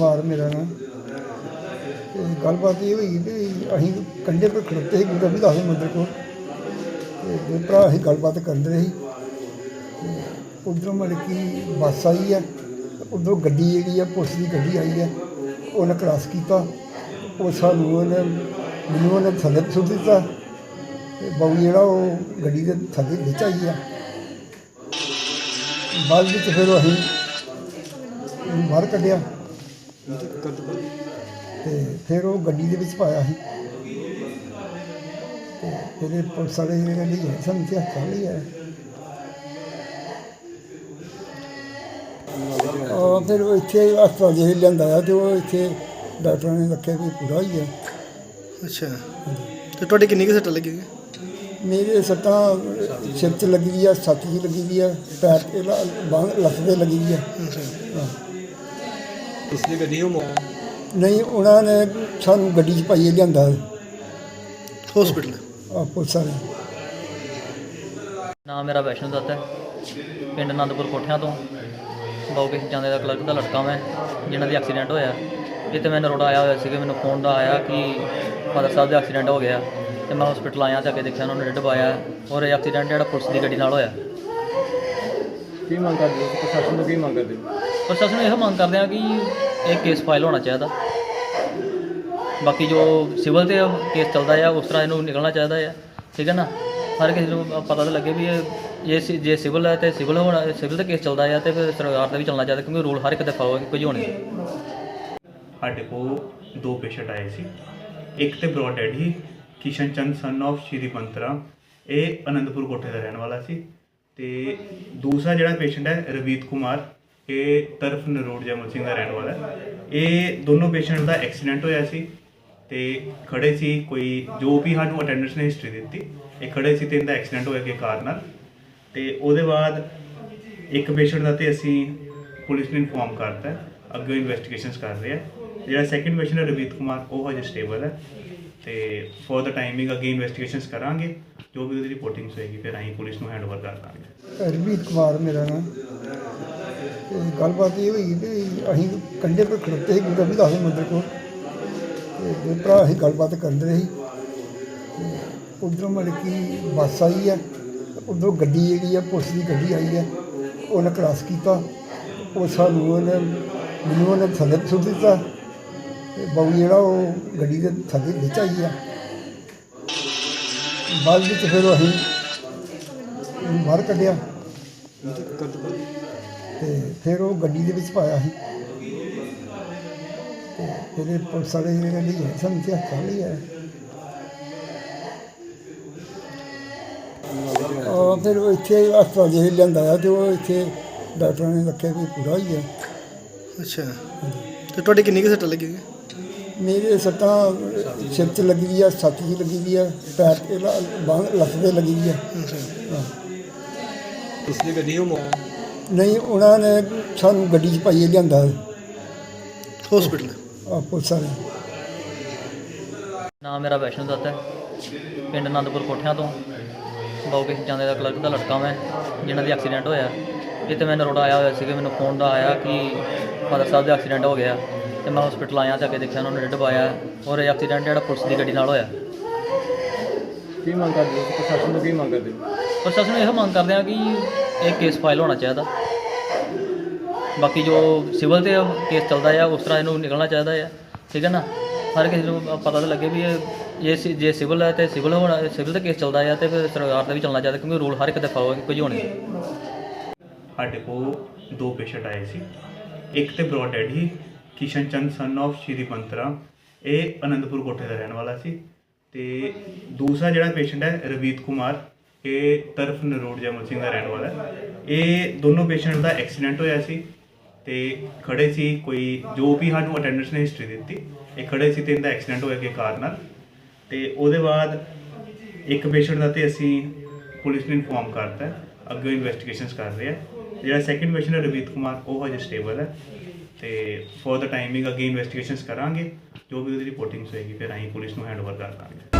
ਕੁਮਾਰ ਮੇਰਾ ਨਾਮ ਤੇ ਗੱਲਬਾਤ ਇਹ ਹੋਈ ਕਿ ਅਸੀਂ ਕੰਢੇ 'ਤੇ ਖੜੋਤੇ ਸੀ, ਗੁਰੂ ਰਵਿਦਾਸ ਦੇ ਮੰਦਿਰ ਕੋਲ। ਤੇ ਦੋ ਭਰਾ ਅਸੀਂ ਗੱਲਬਾਤ ਕਰਦੇ ਰਹੇ ਤੇ ਉਧਰੋਂ ਮਤਲਬ ਕਿ ਬੱਸ ਆਈ ਹੈ ਉਧਰੋਂ ਗੱਡੀ ਜਿਹੜੀ ਆ, ਪੁਲਿਸ ਦੀ ਗੱਡੀ ਆਈ ਹੈ ਉਹਨੇ ਕ੍ਰਾਸ ਕੀਤਾ। ਉਹ ਸਾਨੂੰ ਉਹਨੇ, ਮੈਨੂੰ ਉਹਨੇ ਥੱਲੇ ਸੁੱਟ ਦਿੱਤਾ। ਤੇ ਜਿਹੜਾ ਉਹ ਗੱਡੀ ਦੇ ਥੱਲੇ ਵਿੱਚ ਆਈ ਆ। ਬਾਅਦ ਵਿੱਚ ਫਿਰ ਅਸੀਂ ਬਾਹਰ ਕੱਢਿਆ। ਤੇ ਫਿਰ ਉਹ ਗੱਡੀ ਦੇ ਵਿੱਚ ਪਾਇਆ ਸੀ। ਤੇ ਫਿਰ ਇਹ ਪੁਲਿਸ ਵਾਲੇ ਜਿਹੜੇ ਕਹਿੰਦੇ ਸਾਨੂੰ ਤੇ ਹੱਥਾਂ ਲਈ ਹੈ ਉਹ ਫਿਰ ਉਹ ਇੱਥੇ ਹਸਪਤਾਲ ਜੇ ਲਿਆਂਦਾ ਆ ਤੇ ਉਹ ਇੱਥੇ ਡਾਕਟਰਾਂ ਨੇ ਰੱਖਿਆ ਵੀ ਪੂਰਾ ਹੀ ਹੈ ਅੱਛਾ। ਤੇ ਤੁਹਾਡੇ ਕਿੰਨੀ ਕੁ ਸੱਟ ਲੱਗੀ? ਮੇਰੇ ਸੱਟਾਂ ਸਿਰ 'ਚ ਲੱਗੀ ਆ ਛਾਤੀ 'ਚ ਲੱਗੀ ਆ ਪੈਰ ਤੇ ਬਾਂਹ ਲੱਤ ਤੇ ਲੱਗੀ ਆ। ਅੱਛਾ। ਪਿਛਲੀ ਗੱਡੀ ਉਹ ਮੌ- ਨਹੀਂ ਉਹਨਾਂ ਨੇ ਸਾਨੂੰ ਗੱਡੀ 'ਚ ਪਾਈਏ ਲਿਆਂਦਾ ਹਸਪੀਟਲ ਆ ਪੁਲਿਸ ਵਾਲੇ। ਨਾਮ ਮੇਰਾ ਵੈਸ਼ਨੂ ਦੱਤ ਹੈ। ਪਿੰਡ ਆਨੰਦਪੁਰ ਕੋਠਿਆਂ ਤੋਂ। ਬਾਉਕੇ ਜਾਂਦੇ ਦਾ ਕਲਰਕ ਦਾ ਲੜਕਾ ਮੈਂ ਜਿਹਨਾਂ ਦੀ ਐਕਸੀਡੈਂਟ ਹੋਇਆ। ਜਿੱਥੇ ਮੈਂ ਨਰੋੜਾ ਆਇਆ ਹੋਇਆ ਸੀਗਾ ਮੈਨੂੰ ਫੋਨ ਦਾ ਆਇਆ ਕਿ ਫਾਦਰ ਸਾਹਿਬ ਦਾ ਐਕਸੀਡੈਂਟ ਹੋ ਗਿਆ। ਤੇ ਮੈਂ ਹਸਪੀਟਲ ਆਇਆ ਤਾਂ ਕੇ ਦੇਖਿਆ ਉਹਨਾਂ ਨੇ ਡੈਡ ਪਾਇਆ। ਔਰ ਇਹ ਐਕਸੀਡੈਂਟ ਜਿਹੜਾ ਪੁਲਿਸ ਦੀ ਗੱਡੀ ਨਾਲ ਹੋਇਆ। ਕੀ ਮੰਗ ਕਰਦੇ ਹੋ? ਪ੍ਰਸ਼ਾਸਨ ਤੋਂ ਕੀ ਮੰਗ ਕਰਦੇ ਹੋ? ਪ੍ਰਸ਼ਾਸਨ ਨੂੰ ਇਹੋ ਮੰਗ ਕਰਦੇ ਆ ਕਿ ਇਹ ਕੇਸ ਫਾਈਲ ਹੋਣਾ ਚਾਹੀਦਾ। ਬਾਕੀ ਜੋ ਸਿਵਲ ਤੇ ਕੇਸ ਚੱਲਦਾ ਆ, ਉਸ ਤਰ੍ਹਾਂ ਇਹਨੂੰ ਨਿਕਲਣਾ ਚਾਹੀਦਾ ਆ, ਠੀਕ ਹੈ ਨਾ? ਹਰ ਕਿਸੇ ਨੂੰ ਪਤਾ ਤਾਂ ਲੱਗੇ ਵੀ ਇਹ ਇਹ ਸਿ- ਜੇ ਸਿਵਲ ਹੈ ਤੇ ਸਿਵਲ ਹੋਣਾ, ਸਿਵਲ ਤੇ ਕੇਸ ਚੱਲਦਾ ਆ ਤੇ ਫਿਰ ਸਰਕਾਰ ਦਾ ਵੀ ਚੱਲਣਾ ਚਾਹੀਦਾ, ਕਿਉਂਕਿ ਰੂਲ ਹਰ ਇੱਕ ਦੇ ਫਾਲੋ ਕੁਝ ਹੋਣੇ ਸਾਡੇ ਕੋਲ ਦੋ ਪੇਸ਼ੈਂਟ ਆਏ ਸੀ। ਇੱਕ ਤੇ ਬ੍ਰੌਡ ਡੈਡ ਹੀ ਕਿਸ਼ਨ ਚੰਦ ਸਨ of ਸ਼੍ਰੀ ਪੰਤਰਾ। ਇਹ ਅਨੰਦਪੁਰ ਕੋਠੇ ਦਾ ਰਹਿਣ ਵਾਲਾ ਸੀ ਤੇ ਦੂਸਰਾ ਜਿਹੜਾ ਪੇਸ਼ੈਂਟ ਹੈ ਰਵੀਤ ਕੁਮਾਰ। ਇਹ ਤਰਫ ਨਰੋੜ ਜਮਲ ਸਿੰਘ ਦਾ ਰਹਿਣ ਵਾਲਾ ਹੈ। ਇਹ ਦੋਨੋਂ ਪੇਸ਼ੈਂਟ ਦਾ ਐਕਸੀਡੈਂਟ ਹੋਇਆ ਸੀ ਤੇ ਖੜੇ ਸੀ ਕੋਈ, ਜੋ ਵੀ ਸਾਨੂੰ ਅਟੈਂਡੈਂਸ ਨੇ ਹਿਸਟਰੀ ਦਿੱਤੀ, ਇਹ ਖੜੇ ਸੀ ਤੇ ਇਹਦਾ ਐਕਸੀਡੈਂਟ ਹੋਇਆ ਕਿ ਕਾਰ ਨਾਲ। ਤੇ ਉਹਦੇ ਬਾਅਦ ਇੱਕ ਪੇਸ਼ੈਂਟ ਦਾ ਤੇ ਅਸੀਂ ਪੁਲਿਸ ਨੂੰ ਇਨਫੋਰਮ ਕਰਤਾ, ਅੱਗੇ ਇਨਵੈਸਟੀਗੇਸ਼ਨਸ ਕਰ ਰਹੇ ਆ। ਜਿਹੜਾ ਸੈਕੰਡ ਪੇਸ਼ੈਂਟ ਹੈ ਰਵੀਤ ਕੁਮਾਰ, ਉਹ ਹਜੇ ਸਟੇਬਲ ਹੈ ਤੇ ਫॉर ਦਾ ਟਾਈਮਿੰਗ ਅੱਗੇ ਇਨਵੈਸਟੀਗੇਸ਼ਨਸ ਕਰਾਂਗੇ, ਜੋ ਵੀ ਉਹਦੀ ਰਿਪੋਰਟਿੰਗਸ ਹੋਏਗੀ, ਫਿਰ ਅਸੀਂ ਪੁਲਿਸ ਨੂੰ ਹੈਂਡਓਵਰ ਕਰ ਦਾਂਗੇ। ਰਵੀਤ ਕੁਮਾਰ ਮੇਰਾ ਨਾਮ। ਤੇ ਗੱਲਬਾਤ ਇਹ ਹੋਈ ਕਿ ਅਸੀਂ ਕੰਢੇ 'ਤੇ ਖੜੋਤੇ ਸੀ, ਗੁਰੂ ਰਵਿਦਾਸ ਦੇ ਮੰਦਿਰ ਕੋਲ। ਤੇ ਦੋ ਭਰਾ ਅਸੀਂ ਗੱਲਬਾਤ ਕਰਦੇ ਰਹੇ ਤੇ ਉਧਰੋਂ ਮਤਲਬ ਕਿ ਬੱਸ ਆਈ ਹੈ ਉਧਰੋਂ ਗੱਡੀ ਜਿਹੜੀ ਆ, ਪੁਲਿਸ ਦੀ ਗੱਡੀ ਆਈ ਹੈ ਉਹਨੇ ਕ੍ਰਾਸ ਕੀਤਾ। ਉਹ ਸਾਨੂੰ ਉਹਨੇ, ਮੈਨੂੰ ਉਹਨੇ ਥੱਲੇ ਸੁੱਟ ਦਿੱਤਾ। ਤੇ ਬਾਊ ਜਿਹੜਾ ਉਹ ਗੱਡੀ ਦੇ ਥੱਲੇ ਵਿੱਚ ਆਈ ਆ। ਬਾਅਦ ਵਿੱਚ ਫਿਰ ਅਸੀਂ ਬਾਹਰ ਕੱਢਿਆ। ਤੇ ਫਿਰ ਉਹ ਗੱਡੀ ਦੇ ਵਿੱਚ ਪਾਇਆ ਸੀ। ਤੇ ਪੁਲਿਸ ਵਾਲੇ ਕਹਿੰਦੇ ਜੀ ਸਾਨੂੰ ਤੇ ਹੱਥਾਂ ਲਈ ਹੈ ਉਹ ਫਿਰ ਉਹ ਇੱਥੇ ਹਸਪਤਾਲ ਜੇ ਲਿਆਂਦਾ ਆ ਤੇ ਉਹ ਇੱਥੇ ਡਾਕਟਰਾਂ ਨੇ ਰੱਖਿਆ ਵੀ ਪੂਰਾ ਹੀ ਹੈ ਅੱਛਾ। ਤੇ ਤੁਹਾਡੇ ਕਿੰਨੀ ਕੁ ਸੱਟ ਲੱਗੀ ਹੋਈ? ਮੇਰੇ ਸੱਟਾਂ ਸਿਰ 'ਚ ਲੱਗੀ ਦੀ ਆ ਛਾਤੀ 'ਚ ਲੱਗੀ ਦੀ ਆ ਪੈਰ ਤੇ ਲ- ਬਾਂਹ ਲੱਤ ਤੇ ਲੱਗੀ ਦੀ ਆ। ਅੱਛਾ। ਹਾਂ। ਪਿਛਲੀ ਗੱਡੀ ਉਹ ਮੌ- ਨਹੀਂ ਉਹਨਾਂ ਨੇ ਸਾਨੂੰ ਗੱਡੀ 'ਚ ਪਾਈਏ ਲਿਆਂਦਾ ਹਸਪੀਟਲ ਆ ਪੁਲਿਸ ਵਾਲੇ। ਨਾਮ ਮੇਰਾ ਵੈਸ਼ਨੂ ਦੱਤ ਹੈ। ਪਿੰਡ ਆਨੰਦਪੁਰ ਕੋਠਿਆਂ ਤੋਂ। ਬਾਉਕੇ ਜਾਂਦੇ ਦਾ ਕਲਰਕ ਦਾ ਲੜਕਾ ਮੈਂ ਜਿਹਨਾਂ ਦੀ ਐਕਸੀਡੈਂਟ ਹੋਇਆ। ਜਿੱਥੇ ਮੈਂ ਨਰੋੜਾ ਆਇਆ ਹੋਇਆ ਸੀਗਾ ਮੈਨੂੰ ਫੋਨ ਦਾ ਆਇਆ ਕਿ ਫਾਦਰ ਸਾਹਿਬ ਦਾ ਐਕਸੀਡੈਂਟ ਹੋ ਗਿਆ। ਤੇ ਮੈਂ ਹਸਪੀਟਲ ਆਇਆ ਤਾਂ ਕੇ ਦੇਖਿਆ ਉਹਨਾਂ ਨੇ ਡੈਡ ਪਾਇਆ। ਔਰ ਇਹ ਐਕਸੀਡੈਂਟ ਜਿਹੜਾ ਪੁਲਿਸ ਦੀ ਗੱਡੀ ਨਾਲ ਹੋਇਆ। ਕੀ ਮੰਗ ਕਰਦੇ ਹੋ? ਪ੍ਰਸ਼ਾਸਨ ਤੋਂ ਕੀ ਮੰਗ ਕਰਦੇ ਹੋ? ਪ੍ਰਸ਼ਾਸਨ ਨੂੰ ਇਹੋ ਮੰਗ ਕਰਦੇ ਆ ਕਿ ਇਹ ਕੇਸ ਫਾਈਲ ਹੋਣਾ ਚਾਹੀਦਾ। ਬਾਕੀ ਜੋ ਸਿਵਲ ਤੇ ਕੇਸ ਚੱਲਦਾ ਆ, ਉਸ ਤਰ੍ਹਾਂ ਇਹਨੂੰ ਨਿਕਲਣਾ ਚਾਹੀਦਾ ਆ, ਠੀਕ ਹੈ ਨਾ? ਹਰ ਕਿਸੇ ਨੂੰ ਪਤਾ ਤਾਂ ਲੱਗੇ ਵੀ ਇਹ ਜੇ ਸਿ- ਜੇ ਸਿਵਲ ਹੈ ਤੇ ਸਿਵਲ ਹੋਣਾ ਸਿਵਲ ਤੇ ਕੇਸ ਚੱਲਦਾ ਆ ਤੇ ਫਿਰ ਸਰਕਾਰ ਦਾ ਵੀ ਚੱਲਣਾ ਚਾਹੀਦਾ, ਕਿਉਂਕਿ ਰੂਲ ਹਰ ਇੱਕ ਦੇ ਫਾਲੋ ਕੁਝ ਹੋਣੇ। ਸਾਡੇ ਕੋਲ ਦੋ ਪੇਸ਼ੈਂਟ ਆਏ ਸੀ। ਇੱਕ ਤੇ ਬ੍ਰੌਡ ਡੈਡ ਕਿਸ਼ਨ ਚੰਦ ਸਨ of ਸ਼੍ਰੀ ਪੰਤਰਾ ਇਹ ਅਨੰਦਪੁਰ ਕੋਠੇ ਦਾ ਰਹਿਣ ਵਾਲਾ ਸੀ ਤੇ ਦੂਸਰਾ ਜਿਹੜਾ ਪੇਸ਼ੈਂਟ ਹੈ ਰਵੀਤ ਕੁਮਾਰ। ਇਹ ਤਰਫ ਨਰੋੜ ਜਮਲ ਸਿੰਘ ਦਾ ਰਹਿਣ ਵਾਲਾ ਹੈ। ਇਹ ਦੋਨੋਂ ਪੇਸ਼ੈਂਟ ਦਾ ਐਕਸੀਡੈਂਟ ਹੋਇਆ ਸੀ ਤੇ ਖੜੇ ਸੀ ਕੋਈ, ਜੋ ਵੀ ਸਾਨੂੰ ਅਟੈਂਡੈਂਸ ਨੇ ਹਿਸਟਰੀ ਦਿੱਤੀ, ਇਹ ਖੜੇ ਸੀ ਤੇ ਇਹਦਾ ਐਕਸੀਡੈਂਟ ਹੋਇਆ ਕਿ ਕਾਰ ਨਾਲ। ਤੇ ਉਹਦੇ ਬਾਅਦ ਇੱਕ ਪੇਸ਼ੈਂਟ ਦਾ ਤੇ ਅਸੀਂ ਪੁਲਿਸ ਨੂੰ ਇਨਫੋਰਮ ਕਰਤਾ ਅੱਗੇ ਇਨਵੈਸਟੀਗੇਸ਼ਨਸ ਕਰ ਰਹੇ ਆ ਜਿਹੜਾ ਸੈਕੰਡ ਪੇਸ਼ੈਂਟ ਹੈ ਰਵੀਤ ਕੁਮਾਰ, ਉਹ ਹਜੇ ਸਟੇਬਲ ਹੈ ਤੇ ਫੋਰ ਦਾ ਟਾਈਮਿੰਗ ਅੱਗੇ ਇਨਵੈਸਟੀਗੇਸ਼ਨਸ ਕਰਾਂਗੇ, ਜੋ ਵੀ ਉਹਦੀ ਰਿਪੋਰਟਿੰਗਸ ਹੋਏਗੀ, ਫਿਰ ਅਸੀਂ ਪੁਲਿਸ ਨੂੰ ਹੈਂਡਓਵਰ ਕਰ ਦਾਂਗੇ।